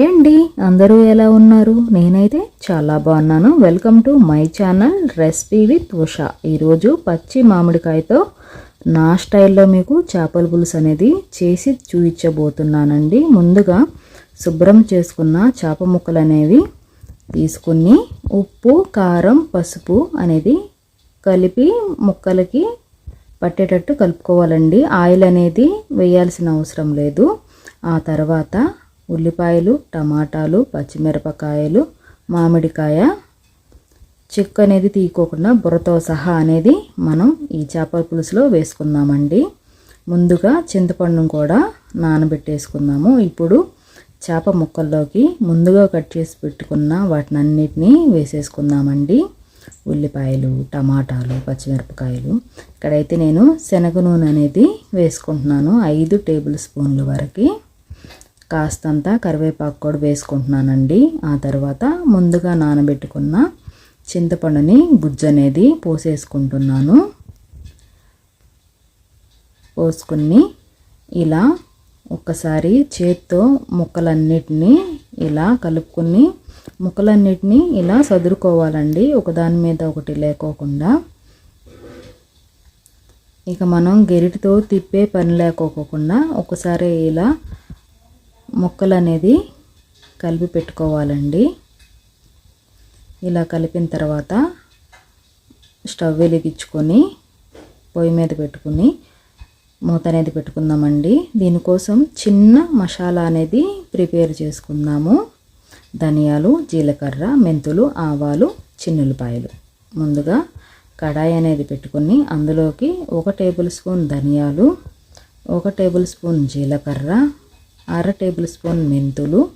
ఏంటి? అందరూ ఎలా ఉన్నారు? నేనైతే చాలా బాగున్నాను. Welcome to my channel recipe with Usha ఈరోజు పచ్చి మామిడికాయతో నా స్టైల్లో మీకు చేపల పులుసు అనేది చేసి చూపించబోతున్నానండి. ముందుగా శుభ్రం చేసుకున్న చేప ముక్కలు అనేవి తీసుకుని ఉప్పు కారం పసుపు అనేది కలిపి ముక్కలకి పట్టేటట్టు కలుపుకోవాలండి. ఆయిల్ అనేది వేయాల్సిన అవసరం లేదు. ఆ తర్వాత ఉల్లిపాయలు టమాటాలు పచ్చిమిరపకాయలు మామిడికాయ. చిక్కు అనేది తీయకోకుండా బుర్రతో సహా అనేది మనం ఈ చేపల పులుసులో వేసుకుందామండి. ముందుగా చింతపండును కూడా నానబెట్టేసుకుందాము. ఇప్పుడు చేప ముక్కల్లోకి ముందుగా కట్ చేసి పెట్టుకున్న వాటిని అన్నిటినీ వేసేసుకుందామండి. ఉల్లిపాయలు టమాటాలు పచ్చిమిరపకాయలు. ఇక్కడైతే నేను శనగ నూనె అనేది వేసుకుంటున్నాను ఐదు టేబుల్ స్పూన్ల వరకు. కాస్తంత కరివేపాకు కూడా వేసుకుంటున్నానండి. ఆ తర్వాత ముందుగా నానబెట్టుకున్న చింతపండుని గుజ్జు అనేది పోసేసుకుంటున్నాను. పోసుకుని ఇలా ఒక్కసారి చేత్తో ముక్కలన్నిటినీ ఇలా కలుపుకొని ముక్కలన్నిటినీ ఇలా సదురుకోవాలండి. ఒకదాని మీద ఒకటి లేకోకుండా. ఇక మనం గెరిటితో తిప్పే పని లేకోకుండా ఒకసారి ఇలా ముక్కలు అనేది కలిపి పెట్టుకోవాలండి. ఇలా కలిపిన తర్వాత స్టవ్ వెలిగించుకొని పొయ్యి మీద పెట్టుకుని మూత అనేది పెట్టుకుందామండి. దీనికోసం చిన్న మసాలా అనేది ప్రిపేర్ చేసుకుందాము. ధనియాలు జీలకర్ర మెంతులు ఆవాలు చిన్నులపాయలు. ముందుగా కడాయి అనేది పెట్టుకుని అందులోకి ఒక టేబుల్ స్పూన్ ధనియాలు ఒక టేబుల్ స్పూన్ జీలకర్ర అర టేబుల్ స్పూన్ మెంతులు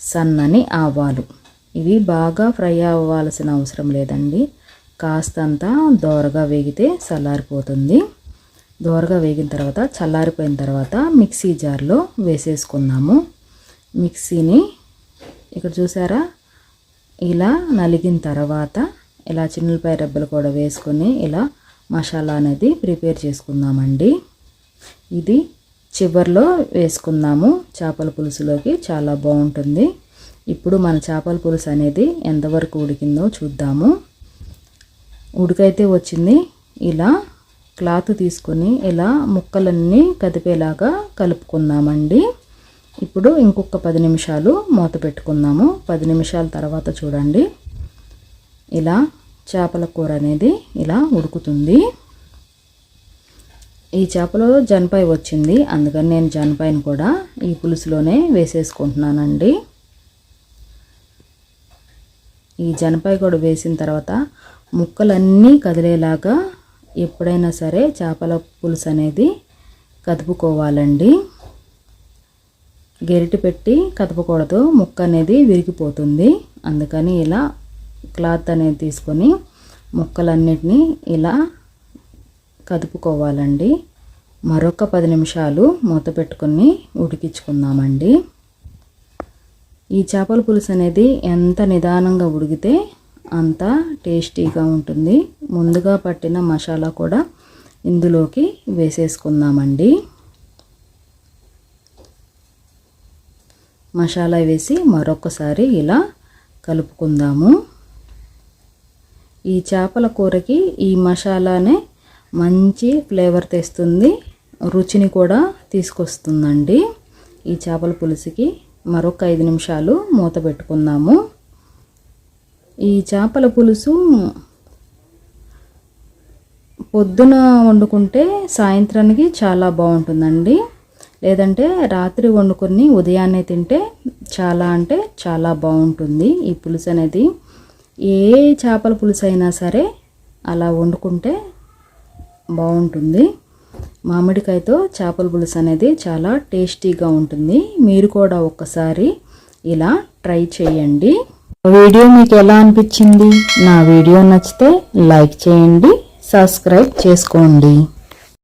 సన్నని ఆవాలు. ఇవి బాగా ఫ్రై అవ్వాల్సిన అవసరం లేదండి. కాస్తంత దోరగా వేగితే చల్లారిపోతుంది. దోరగా వేగిన తర్వాత చల్లారిపోయిన తర్వాత మిక్సీ జార్లో వేసేసుకుందాము. మిక్సీని ఇక్కడ చూసారా? ఇలా నలిగిన తర్వాత ఇలా చిన్నపాయ రెబ్బలు కూడా వేసుకొని ఇలా మసాలా అనేది ప్రిపేర్ చేసుకుందామండి. ఇది చివరిలో వేసుకుందాము. చేపల పులుసులోకి చాలా బాగుంటుంది. ఇప్పుడు మన చేపల పులుసు అనేది ఎంతవరకు ఉడికిందో చూద్దాము. ఉడికైతే వచ్చింది. ఇలా క్లాత్ తీసుకొని ఇలా ముక్కలన్నీ కదిపేలాగా కలుపుకుందామండి. ఇప్పుడు ఇంకొక పది నిమిషాలు మూత పెట్టుకుందాము. పది నిమిషాల తర్వాత చూడండి. ఇలా చేపల కూర అనేది ఇలా ఉడుకుతుంది. ఈ చేపలో జనపాయ వచ్చింది. అందుకని నేను జనపాయను కూడా ఈ పులుసులోనే వేసేసుకుంటున్నానండి. ఈ జనపాయ కూడా వేసిన తర్వాత ముక్కలన్నీ కదిలేలాగా ఎప్పుడైనా సరే చేపల పులుసు అనేది కదుపుకోవాలండి. గెరిటి పెట్టి కదపకూడదు. ముక్క అనేది విరిగిపోతుంది. అందుకని ఇలా క్లాత్ అనేది తీసుకొని ముక్కలన్నిటినీ ఇలా కదుపుకోవాలండి. మరొక పది నిమిషాలు మూత పెట్టుకొని ఉడికించుకుందామండి. ఈ చేపల పులుసు అనేది ఎంత నిదానంగా ఉడికితే అంత టేస్టీగా ఉంటుంది. ముందుగా పట్టిన మసాలా కూడా ఇందులోకి వేసేసుకుందామండి. మసాలా వేసి మరొకసారి ఇలా కలుపుకుందాము. ఈ చేపల కూరకి ఈ మసాలానే మంచి ఫ్లేవర్ తెస్తుంది. రుచిని కూడా తీసుకొస్తుందండి. ఈ చేపల పులుసుకి మరొక ఐదు నిమిషాలు మూత పెట్టుకుందాము. ఈ చేపల పులుసు పొద్దున వండుకుంటే సాయంత్రానికి చాలా బాగుంటుందండి. లేదంటే రాత్రి వండుకొని ఉదయాన్నే తింటే చాలా అంటే చాలా బాగుంటుంది ఈ పులుసు అనేది ఏ చేపల పులుసు అయినా సరే అలా వండుకుంటే బాగుంటుంది. మామిడికాయతో చేపల పులుసు అనేది చాలా టేస్టీగా ఉంటుంది. మీరు కూడా ఒక్కసారి ఇలా ట్రై చేయండి. వీడియో మీకు ఎలా అనిపించింది? నా వీడియో నచ్చితే లైక్ చేయండి సబ్స్క్రైబ్ చేసుకోండి.